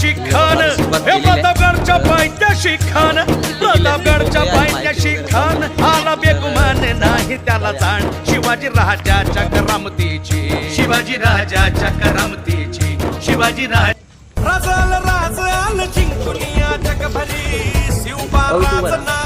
पायथ्याशी खान हे प्रतापगडच्या पायथ्याशी खान प्रतापगडच्या पायथ्याशी खान आला बेगुमान नाही त्याला जाण. शिवाजी राजाच्या करामतीची. शिवाजी राजाच्या करामतीची. शिवाजी राज राजाल राजाल जिंकुनिया जगभरी. शिवबाबाच राजना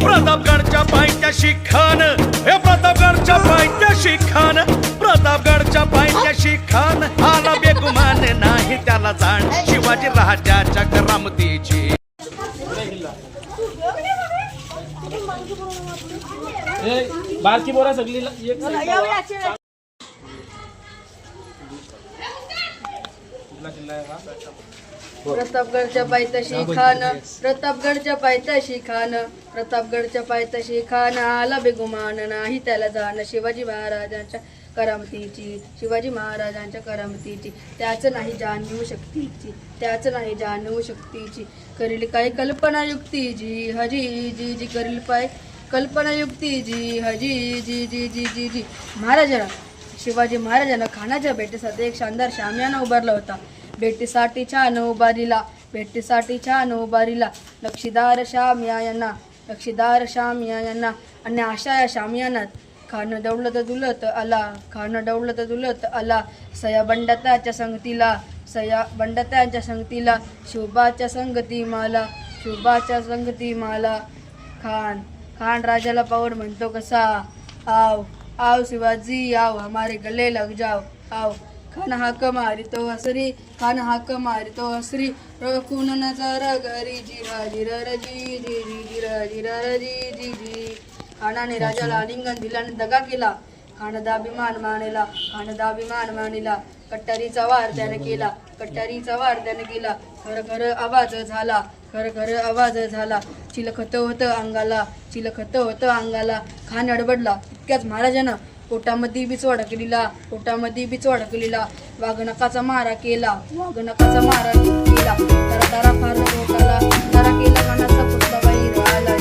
प्रतापगडच्या पायथ्याशी खान हे प्रतापगडच्या पायथ्याशी खान प्रतापगडच्या पायथ्याशी खान आला बेगुमान नाही त्याला जाण शिवाजी राजाच्या करामतीची बारकी बोरा सगळी एक प्रतापगडच्या पायथ्याशी खान प्रतापगडच्या पायथ्याशी खान प्रतापगडच्या पायथ्याशी खान आला बेगुमान नाही त्याला जाण. शिवाजी महाराजांच्या करामतीची शिवाजी महाराजांच्या करामतीची. त्याच नाही जाणीव शक्तीची त्याच नाही जाणीव शक्तीची. करील काय कल्पना युक्ती जी हजी जी जी करील पाय कल्पनायुक्ती जी हजी जी जी जी जी जी. महाराजांना शिवाजी महाराजांना खानाच्या भेटीसाठी एक शानदार शामियाना उभारला होता. भेटीसाठी छान उभारीला भेटीसाठी छान उभारीला. नक्षीदार शामियाना नक्षीदार यांना. आणि अशा या शामियानात खान दौलत दुलत आला खान दौलत दुलत आला. सया बंडताच्या संगतीला सया बंडताच्या संगतीला शोभाच्या संगती माला शोभाच्या संगती माला खान खान राजाला पावर म्हणतो कसा आव आव शिवाजी आव हमारे गले लग जाओ आव खान हाक मारितो हसरी खान हाक मारितो हसरी रखून नजर घरी जिरा जिरा र जी जी जी जिरा जिरा जी जी खानाने राजाला आलिंगन दिल्याने दगा केला. खानदा अभिमान मानेला खानदाभिमान मानिला. कट्टारीचा वार त्याने केला कट्टारीचा वार त्याने केला. खर खर आवाज झाला. खर खर आवाज झाला. चिलखत होतं अंगाला चिलखत होतं अंगाला. खान अडबडला. इतक्याच महाराजानं पोटामध्ये बीच अडकलेला पोटामध्ये बीच अडकलेला वाघनकाचा मारा केला. वाघनकाचा मारा केला. तारा तारा फार पोटाला तारा केला कानाचा पुतला बाई आला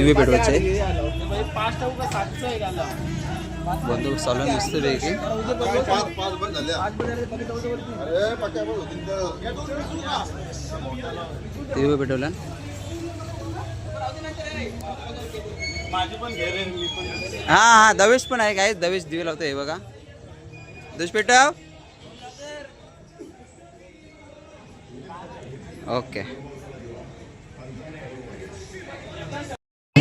दिवे पेटवायचे पाच टाकू का सातचं आहे गाला बंदोबस्त चालू आहे मस्त पैकी. दिवे हा हा दवेश पण आहे काय दवेश दिवे लावतो हे बघा. दवेश पेटव. ओके.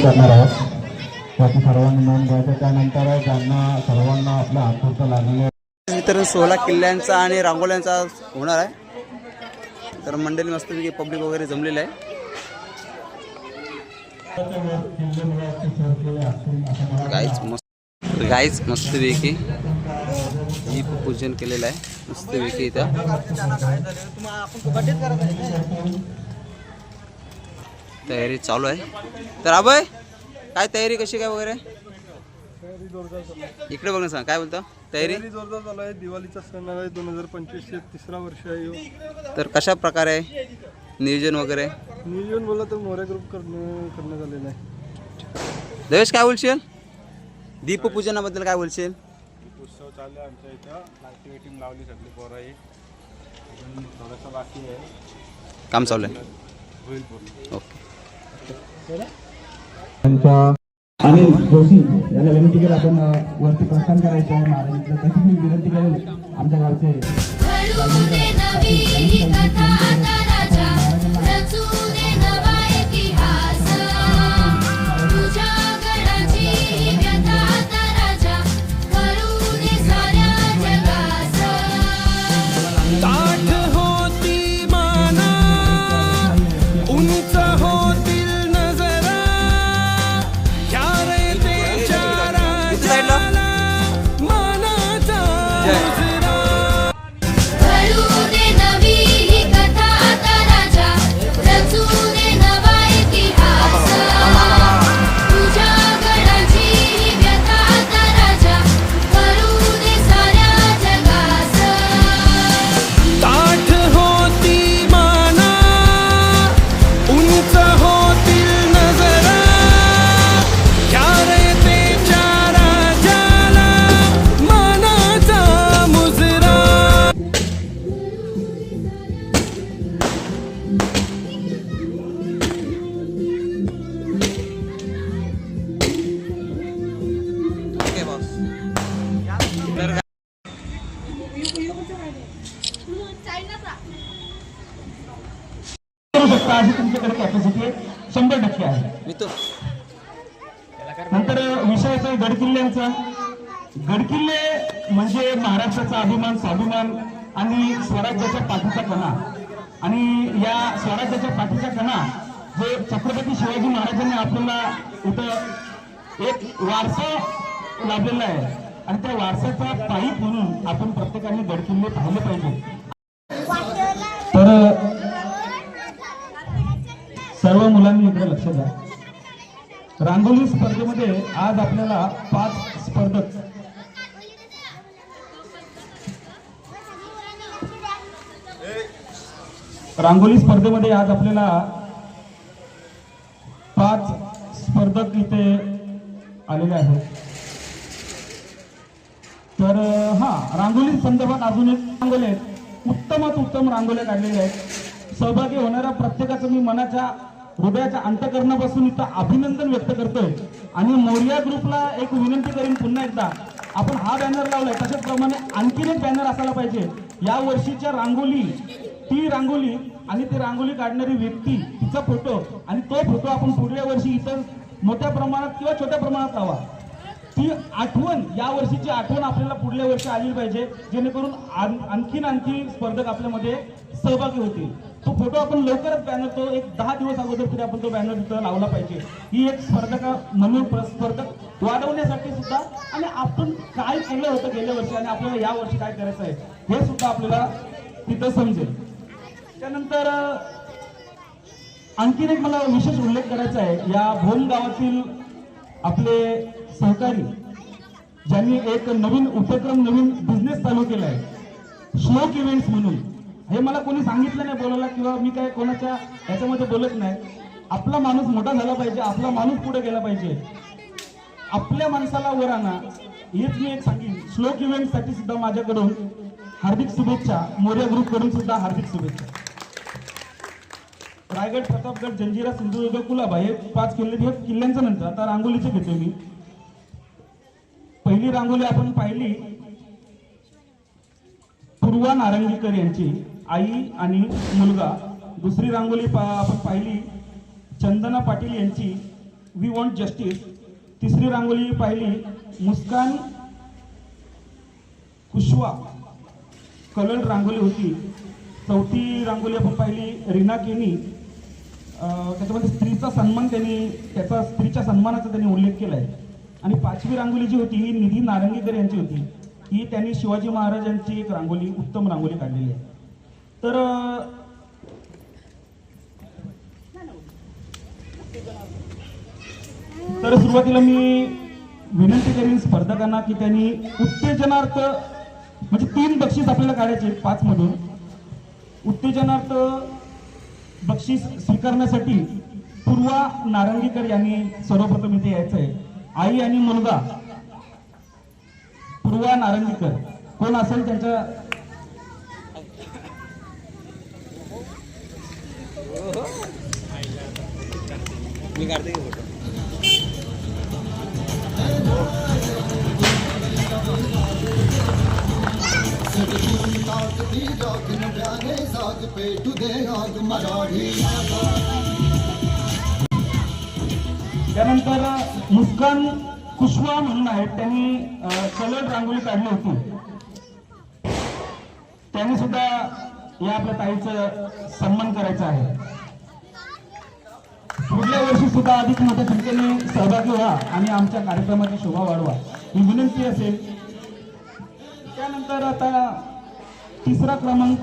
करणार आहोत. याची सर्वांनी नोंद घ्यायचं त्यानंतर ज्यांना सर्वांना आपला आतुरता लागलेली वितरण सोहळा किल्ल्यांचा आणि रांगोळ्यांचा होणार आहे. तर मंडळी मस्तपैकी पब्लिक वगैरे जमलेलं आहे. गाईच मस्त गाईच मस्तपैकी दीपपूजन केलेलं आहे. मस्तपैकी इथं. तयारी चालू आहे. तर अभय काय तयारी कशी काय वगैरे? इकडे बघ ना सांग काय बोलतो? तयारी? जोरदार चालू आहे. दिवाळीचा सण आहे दोन हजार पंचवीसचे तिसरा वर्ष आहे ह्यो. तर कशा प्रकारे नियोजन वगैरे? नियोजन बोलला तर मोऱ्या ग्रुप करणं करण्यात आलेलं आहे. देवेश काय बोलशील? दीपपूजनाबद्दल काय बोलशील? उत्सव चालू आहे आमच्या इथं. लाईटिंग वेटिंग लावली सगळी पोराही अजून थोडंसं बाकी आहे. काम चालू आहे. होईल पूर्ण. ओके. त्यांच्या अनिल जोशी यांना विनंती केली आपण वरती प्रस्थान करायचं आहे. महाराजांचं तशी विनंती करेल आमच्या गावचे. शिवाजी महाराजांनी आपल्याला इथं एक वारसा लाभलेला आहे. आणि त्या वारसाचा पाईप म्हणून आपण प्रत्येकाने गडकिल्ले पाहिले पाहिजे. तर सर्व मुलांनी इकडे लक्ष द्या. रांगोली स्पर्धेमध्ये आज आपल्याला पाच स्पर्धक. रांगोली स्पर्धेमध्ये आज आपल्याला पाच स्पर्धक इथे आलेले आहेत. तर हा रांगोली संदर्भात अजून एक रांगोली आहेत उत्तमात उत्तम रांगोल्या काढलेल्या आहेत. सहभागी होणाऱ्या प्रत्येकाचं मी मनाच्या हृदयाच्या अंतकरणापासून इथं अभिनंदन व्यक्त करतोय. आणि मोरिया ग्रुपला एक विनंती करीन पुन्हा एकदा. आपण हा बॅनर लावलाय. तशाच प्रमाणे आणखीन एक बॅनर असायला पाहिजे. या वर्षीच्या रांगोली ती रांगोली आणि ती रांगोली काढणारी व्यक्ती तिचा फोटो आणि तो फोटो आपण पुढल्या वर्षी इथं मोठ्या प्रमाणात किंवा छोट्या प्रमाणात लावा. ती आठवण या वर्षीची आठवण आपल्याला पुढल्या वर्षी आली पाहिजे जेणेकरून आणखीन आणखी स्पर्धक आपल्यामध्ये सहभागी होतील. तो फोटो आपण लवकरच बॅनर तो एक दहा दिवस अगोदर तरी आपण तो बॅनर तिथं लावला पाहिजे. ही एक स्पर्धका म्हणून प्र- स्पर्धक वाढवण्यासाठी सुद्धा आणि आपण काय केलं होतं गेल्या वर्षी आणि आपल्याला या वर्षी काय करायचं आहे हे सुद्धा आपल्याला तिथं समजेल. त्यानंतर आणखीन एक मला विशेष उल्लेख करायचा आहे. या भोम गावातील आपले सहकारी ज्यांनी एक नवीन उपक्रम नवीन बिझनेस चालू केला आहे श्लोक इव्हेंट्स म्हणून. हे मला कोणी सांगितलं नाही बोलायला किंवा मी काय कोणाच्या याच्यामध्ये बोलत नाही. आपला माणूस मोठा झाला पाहिजे आपला माणूस पुढे गेला पाहिजे. आपल्या माणसाला वर आणा. हेच मी एक सांगेन. श्लोक इव्हेंटसाठी सुद्धा माझ्याकडून हार्दिक शुभेच्छा. मोर्या ग्रुपकडून सुद्धा हार्दिक शुभेच्छा. रायगड प्रतापगड जंजिरा सिंधुदुर्ग कुलाबा हे पाच किल्ले हे किल्ल्यांच्या नंतर आता रांगोलीचे घेतो मी. पहिली रांगोली आपण पाहिली पूर्वा नारंगीकर यांची आई आणि मुलगा. दुसरी रांगोली पा आपण पाहिली चंदना पाटील यांची वी वॉन्ट जस्टिस तिसरी रांगोली पाहिली मुस्कान कुशवा. कलर रांगोली होती. चौथी रांगोली आपण पाहिली रीना केनी. त्याच्यामध्ये स्त्रीचा सन्मान त्यांनी त्याचा स्त्रीच्या सन्मानाचा त्यांनी उल्लेख केला आहे आणि पाचवी रांगोली जी होती ही निधी नारंगीकर यांची होती. ही त्यांनी शिवाजी महाराजांची एक रांगोली उत्तम रांगोली काढलेली आहे. तर तर सुरुवातीला मी विनंती करीन स्पर्धकांना की त्यांनी उत्तेजनार्थ म्हणजे तीन बक्षीस आपल्याला काढायचे पाच मधून उत्तेजनार्थ बक्षीस स्वीकारण्यासाठी पूर्वा नारंगीकर यांनी सर्वप्रथम इथे यायचं आहे आई आणि मुलगा. पूर्वा नारंगीकर. कोण असेल त्यांच्या? मी काढते की फोटो त्यानंतर मुस्कान कुशवा म्हणून आहेत. त्यांनी सलग रांगोळी काढली होती. त्यांनी सुद्धा या आपल्या ताईचं सन्मान करायचं आहे. पुढल्या वर्षी सुद्धा अधिक मोठ्या संख्येने सहभागी व्हा आणि आमच्या कार्यक्रमाची शोभा वाढवा. ही विनंती असेल त्यानंतर आता तिसरा क्रमांक.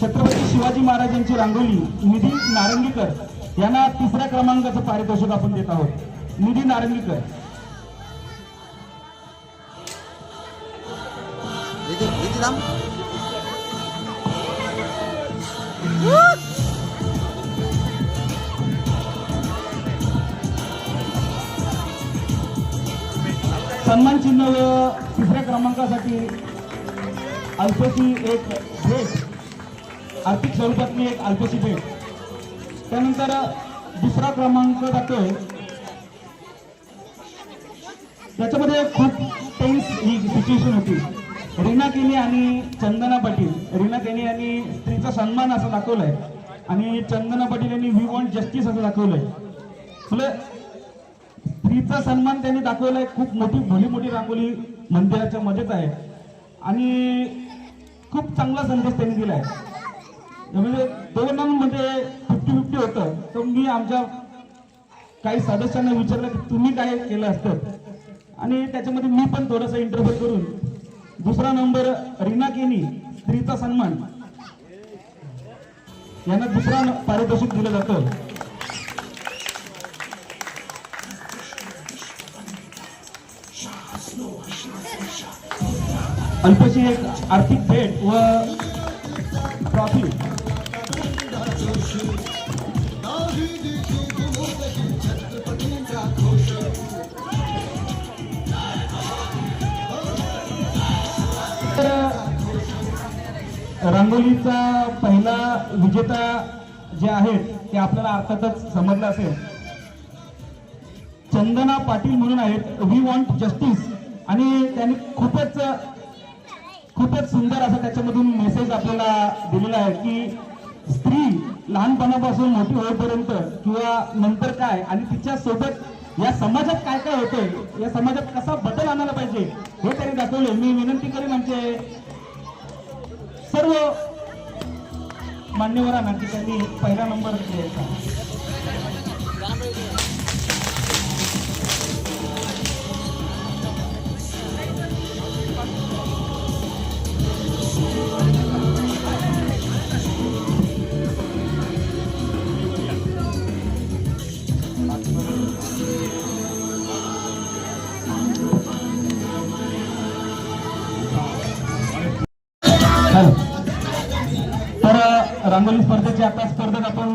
छत्रपती शिवाजी महाराजांची रांगोळी. निधी नारंगीकर यांना तिसऱ्या क्रमांकाचं पारितोषिक आपण देत आहोत. निधी नारंगीकर. इथे सन्मान चिन्ह व तिसऱ्या क्रमांकासाठी अल्पशी एक भेट आर्थिक स्वरूपातली एक अल्पशी भेट. त्यानंतर दुसरा क्रमांक जातोय त्याच्यामध्ये खूप टेन्स ही सिच्युएशन होती. रीना केनी आणि चंदना पाटील. रीना केनी यांनी स्त्रीचा सन्मान असं दाखवलंय. आणि चंदना पाटील यांनी वी वॉन्ट जस्टिस असं दाखवलंय. तुला स्त्रीचा सन्मान त्यांनी दाखवलाय. खूप मोठी भली मोठी रांगोळी मंदिराच्या मध्येच आहे. आणि खूप चांगला संदेश त्यांनी दिलाय. म्हणजे दोघांमध्ये फिफ्टी फिफ्टी होतं. तर मी आमच्या काही सदस्यांना विचारलं की तुम्ही काय केलं असतं? आणि त्याच्यामध्ये मी पण थोडंसं इंटरव्ह्यू करून दुसरा नंबर रीना केनी स्त्रीचा सन्मान. यांना दुसरा पारितोषिक दिलं जातं. अल्पशी एक आर्थिक भेट व ट्रॉफी तर रांगोलीचा पहिला विजेता जे आहेत ते आपल्याला अर्थातच समजलं असेल. चंदना पाटील म्हणून आहेत. वी वॉन्ट जस्टिस आणि त्यांनी खूपच खूपच सुंदर असा त्याच्यामधून मेसेज आपल्याला दिलेला आहे की स्त्री लहानपणापासून मोठी होईपर्यंत किंवा नंतर काय आणि तिच्या सोबत या समाजात काय काय होतंय या समाजात कसा बदल आणायला पाहिजे हे त्यांनी दाखवले मी विनंती करेन आमचे सर्व मान्यवरांना की त्यांनी पहिला नंबर द्यायचा हॅलो. स्पर्धेचे आता स्पर्धक आपण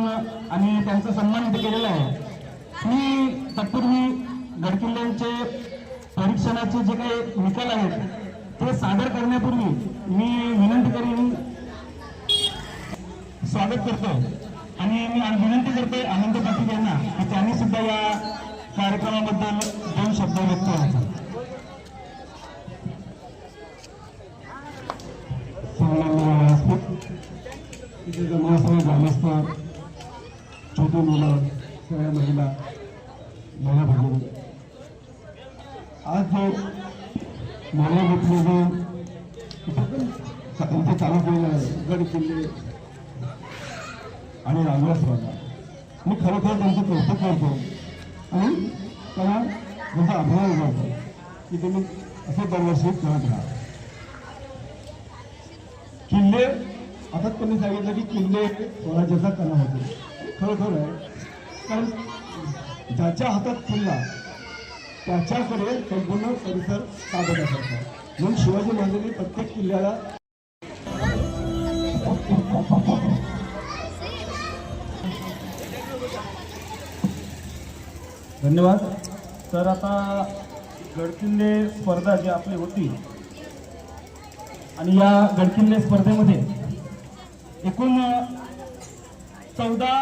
आणि त्यांचा सन्मान इथे केलेला आहे मी तत्पूर्वी गडकिल्ल्यांचे परीक्षणाचे जे काही निकाल आहेत ते सादर करण्यापूर्वी मी विनंती करीन स्वागत करतो आणि मी विनंती करतोय आनंद पाटील यांना की त्यांनी सुद्धा या कार्यक्रमाबद्दल दोन शब्द व्यक्त व्हायचे सन्मान तिथे जमा सगळं ग्रामस्थ छोटे मुलं सगळ्या महिला महिला भगिनी. आज जो मला म्हटलं जे इथे चालू केलेलं आहे गड किल्ले आणि रांगोळ्या मी खरोखर त्यांचं कौतुक करतो. आणि त्यांना त्यांचा अभिमान करतो की तुम्ही असं दरवर्षी करत राहा. किल्ले आता त्यांनी सांगितलं की किल्ले स्वराज्याचा कणा होते. खरं आहे. कारण ज्याच्या हातात किल्ला त्याच्याकडे संपूर्ण परिसर ताब्यात असायचा. म्हणून शिवाजी महाराजांनी प्रत्येक किल्ल्याला धन्यवाद. तर आता गडकिल्ले स्पर्धा जी आपली होती आणि या गडकिल्ले स्पर्धेमध्ये एकूण चौदा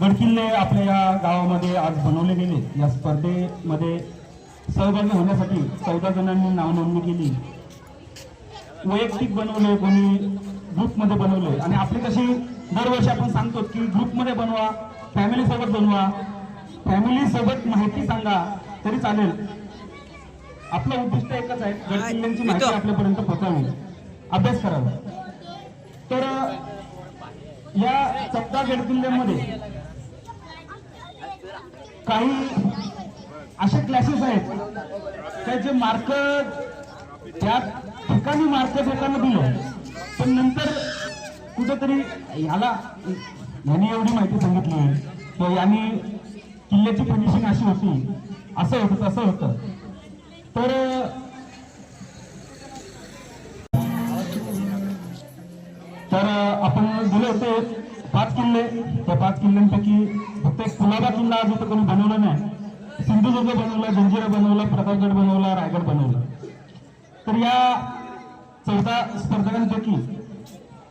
गडकिल्ले आपल्या या गावामध्ये आज बनवले गेले. या स्पर्धेमध्ये सहभागी होण्यासाठी चौदा जणांनी नाव नोंदणी केली. वैयक्तिक बनवले कोणी ग्रुपमध्ये बनवले. आणि आपली कशी दरवर्षी आपण सांगतो की ग्रुपमध्ये बनवा फॅमिली सोबत बनवा. फॅमिली सोबत माहिती सांगा तरी चालेल. आपलं उद्दिष्ट एकच आहे गडकिल्ल्यांची माहिती आपल्यापर्यंत पोहोचावी. अभ्यास करावा. तर या चौदा गडकिल्ल्यांमध्ये काही असे क्लासेस आहेत त्याचे मार्क त्या ठिकाणी मार्क लोकांना दिलं. पण नंतर कुठेतरी ह्याला यांनी एवढी माहिती सांगितली तर यांनी किल्ल्याची फिनिशिंग अशी होती. असं होतं तसं होतं. तर तर आपण दिले होते पाच किल्ले. त्या पाच किल्ल्यांपैकी फक्त एक कुलाबा किल्ला आज तर कोणी बनवला नाही. सिंधुदुर्ग बनवला जंजिरा बनवला प्रतापगड बनवला रायगड बनवला. तर या चौदा स्पर्धकांपैकी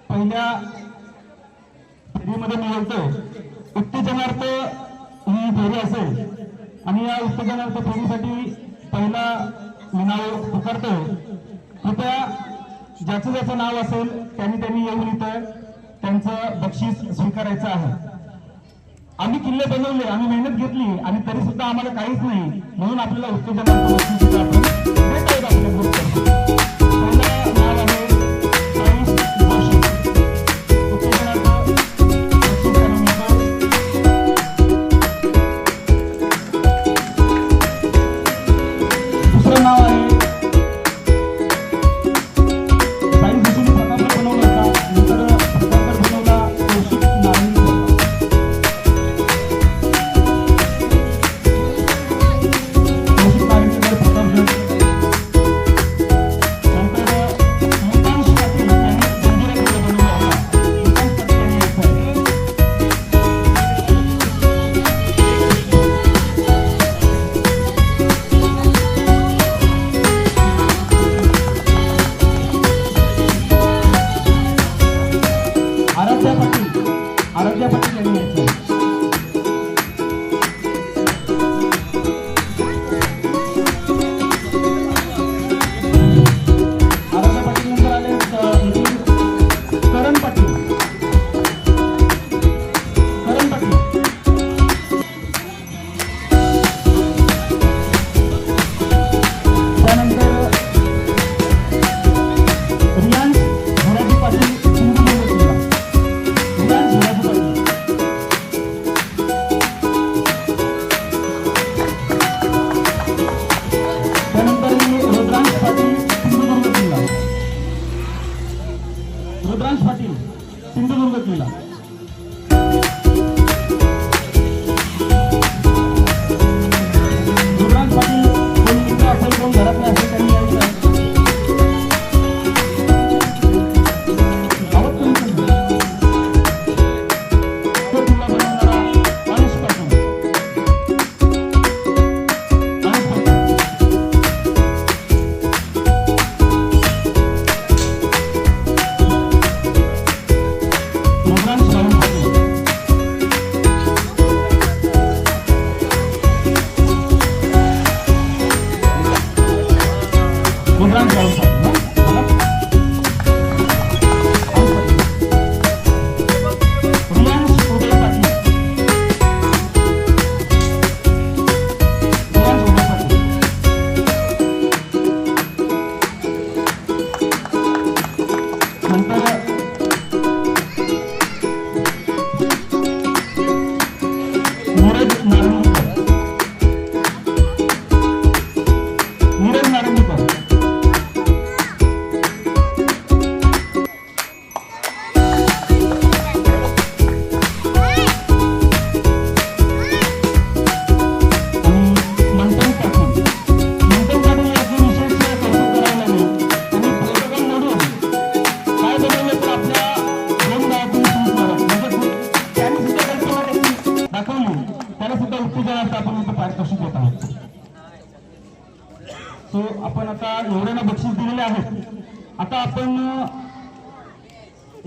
पहिल्या फेरीमध्ये मी बोलतोय उत्तेजनार्थ ही फेरी असेल. आणि या उत्तेजनार्थ फेरीसाठी पहिला मी नाव पुकारतोय. कृपया ज्याचं ज्याचं नाव असेल त्यांनी त्यांनी येऊन इथं त्यांचं बक्षीस स्वीकारायचं आहे. आम्ही किल्ले बनवले आम्ही मेहनत घेतली आणि तरी सुद्धा आम्हाला काहीच नाही. म्हणून आपल्याला उत्तेजनार्थ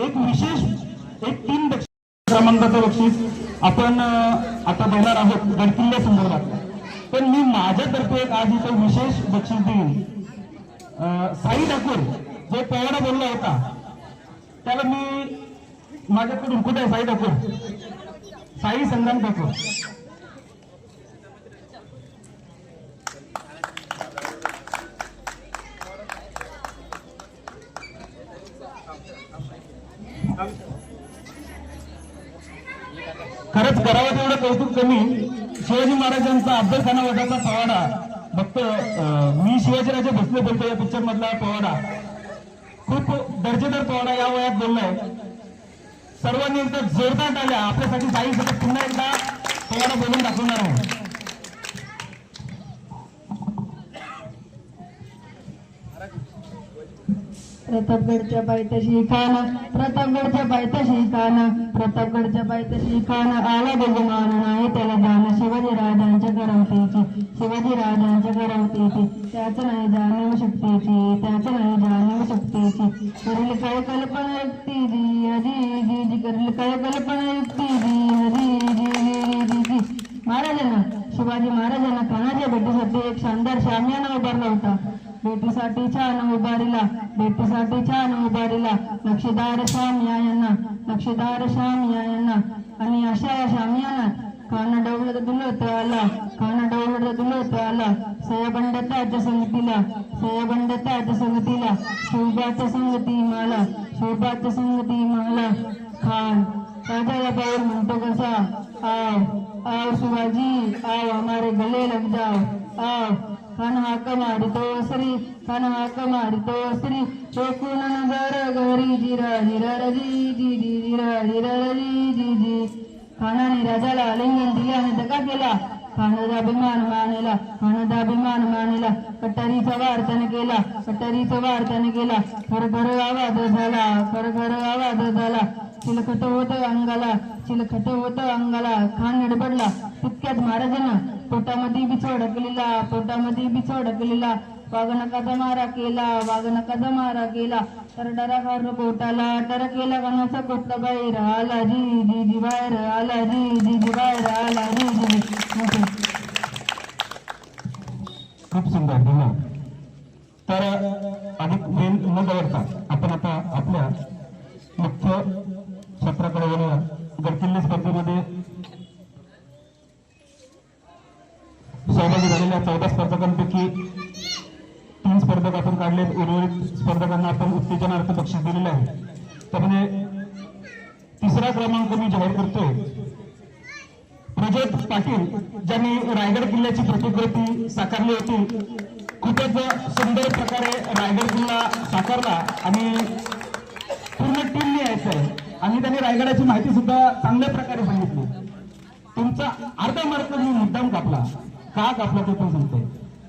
एक विशेष एक तीन बक्षीस क्रमांकाचं बक्षीस आपण आता देणार आहोत गडकिल्ल्या संदर्भात. पण मी माझ्यातर्फे एक आज इथं विशेष बक्षीस देईन. साई ठाकूर जो पोवाडा बोलला होता त्याला मी माझ्याकडून कुठे आहे साई ठाकूर? साई संग्राम ठाकूर. खरंच करावं तेवढं कौतुक कमी. शिवाजी महाराजांचा अफजलखाना वधाचा पवाडा. फक्त मी शिवाजीराजे भोसले बोलतो या पिक्चर मधला पवाडा. खूप दर्जेदार पवाडा या वयात बोललाय. सर्वांनी एकदा जोरदार टाळ्या आपल्यासाठी साईसाठी पुन्हा एकदा पवाडा बोलून दाखवणार आहे प्रतापगडच्या पायथ्याशी काना प्रतापगडच्या पायथ्याशी काना प्रतापगडच्या पायथ्याशी काना आला बहुमान नाही त्याला जाणं शिवाजी राजांच्या करवतेची शिवाजी राजांच्या करवतेची त्याच नाही जाणीव शक्तीची त्याच नाही जाणीव शक्तीची. करील काय कल्पना युक्ती जी हरी जी जी करील काय कल्पना युक्ती जी हरी जी जी जी जी महाराजांना शिवाजी महाराजांना कानाच्या भेटीसाठी एक शानदार शामियाना उभारला होता. भेटीसाठी छान उभारीला भेटीसाठी छान उभारीला नक्षीदार शामिया यांना नक्षीदार शामिया यांना आणि अशा या काना खाना डवलत दुलत आला काना डवलत दुलत आला सयबंडताच्या संगतीला सयबंडताच्या संगतीला शोभाच्या संगती माला शोभाच्या संगती माला. खान राजाला पाऊल म्हणतो कसा? आओ आओ शिवाजी आओ हमारे गले लग जाओ आओ खान श्री खान हाक श्री टोकून नजर घरी जिरा जिरा जी जी जी जिरा जिरा जी जी जी खानाने राजाला आलिंगन दिले दगा केला खानाचा अभिमान मानेला खानाचा अभिमान मानेला कटारीचा वार त्याने केला कटारीचा वार त्याने केला खर खर आवाज झाला खर आवाज झाला चिलखट होत अंगाला चिलखट होत अंगाला. खान निडबडला. तितक्यात महाराजांना पोटामध्ये बिछो अडकलेला पोटामध्ये बिछो अडकलेला. वाघनकाचा मारा केला वाघनकाचा मारा केला. तर डरा खार पोटाला डर केला. कणाचा कोटला बाहेर आला जी जी जी बाहेर आला जी जी जी बाहेर आला जी जी खूप सुंदर धन्यवाद तर अधिक वेळ न दवडता आपण आता आपल्या मुख्य क्षेत्राकडे वळूया गडकिल्ले स्पर्धेमध्ये सहभागी झालेल्या चौदा स्पर्धकांपैकी तीन स्पर्धक आपण काढले उर्वरित स्पर्धकांना आपण उत्तेजनार्थ बक्षीस दिलेले आहे. त्यामध्ये तिसरा क्रमांक मी जाहीर करतोय. प्रज्योत पाटील ज्यांनी रायगड किल्ल्याची प्रतिकृती साकारली होती खूपच सुंदर प्रकारे रायगड किल्ला साकारला आणि पूर्ण टीमने यायचं आहे आणि त्यांनी रायगडाची माहिती सुद्धा चांगल्या प्रकारे सांगितली. तुमचा अर्धा मार्ग मी मुद्दाम कापला. का कापला ते पण सांगतोय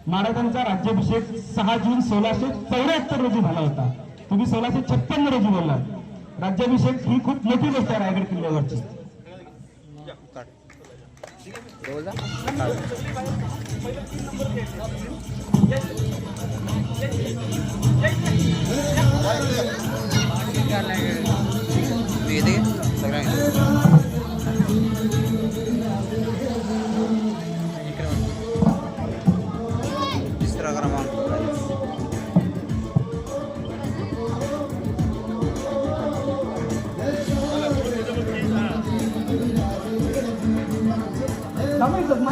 महाराजांचा राज्याभिषेक सहा जून सोळाशे चौऱ्याहत्तर रोजी झाला होता. तुम्ही सोळाशे छप्पन्न रोजी बोललात. राज्याभिषेक ही खूप मोठी गोष्ट आहे रायगड किल्ल्यावरची.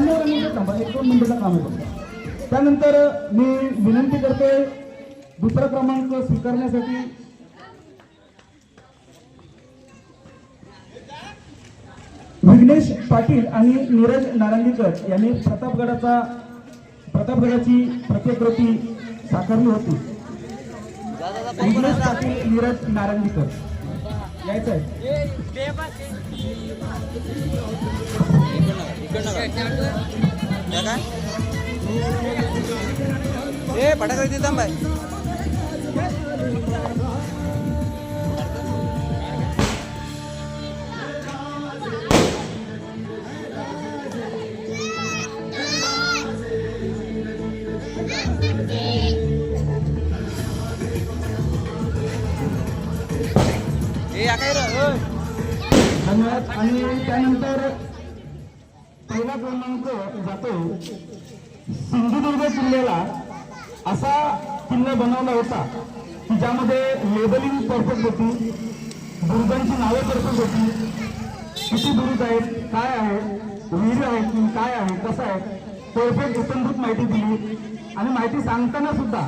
थांबायचं थांबा. एक दोन मिनिटाचं काम आहे त्यानंतर मी विनंती करते दुसरा क्रमांक स्वीकारण्यासाठी विघ्नेश पाटील आणि नीरज नारंगीकर यांनी प्रतापगडाचा प्रतापगडाची प्रतिकृती साकारली होती. विघ्नेश पाटील नीरज नारंगीकर. यायचं आहे काय ए फटाकडे देताम बाय आणि त्यानंतर पहिला क्रमांक जातो. सिंधुदुर्ग जिल्ह्याला असा किल्ला बनवला होता की ज्यामध्ये लेबलिंग परफेक्ट होती दुर्गांची नावं परफेक्ट होती. किती दुर्ग आहेत काय आहे विहीर आहेत की काय आहे कसं आहे परफेक्ट उपनभूत माहिती दिली. आणि माहिती सांगताना सुद्धा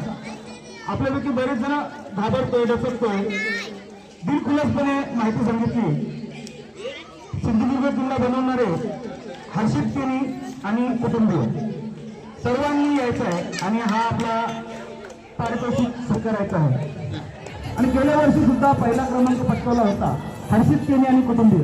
आपल्यापैकी बरेच जण घाबरतोय डचकतोय. दिलखुलासपणे माहिती सांगितली. सिंधुदुर्ग किल्ला बनवणारे आणि कुटुंबीय सर्वांनी यायचं आहे आणि हा आपला पारितोषिक स्वीकारायचा आहे. आणि गेल्या वर्षी सुद्धा पहिला क्रमांक पटकावला होता. हर्षित केने आणि कुटुंबीय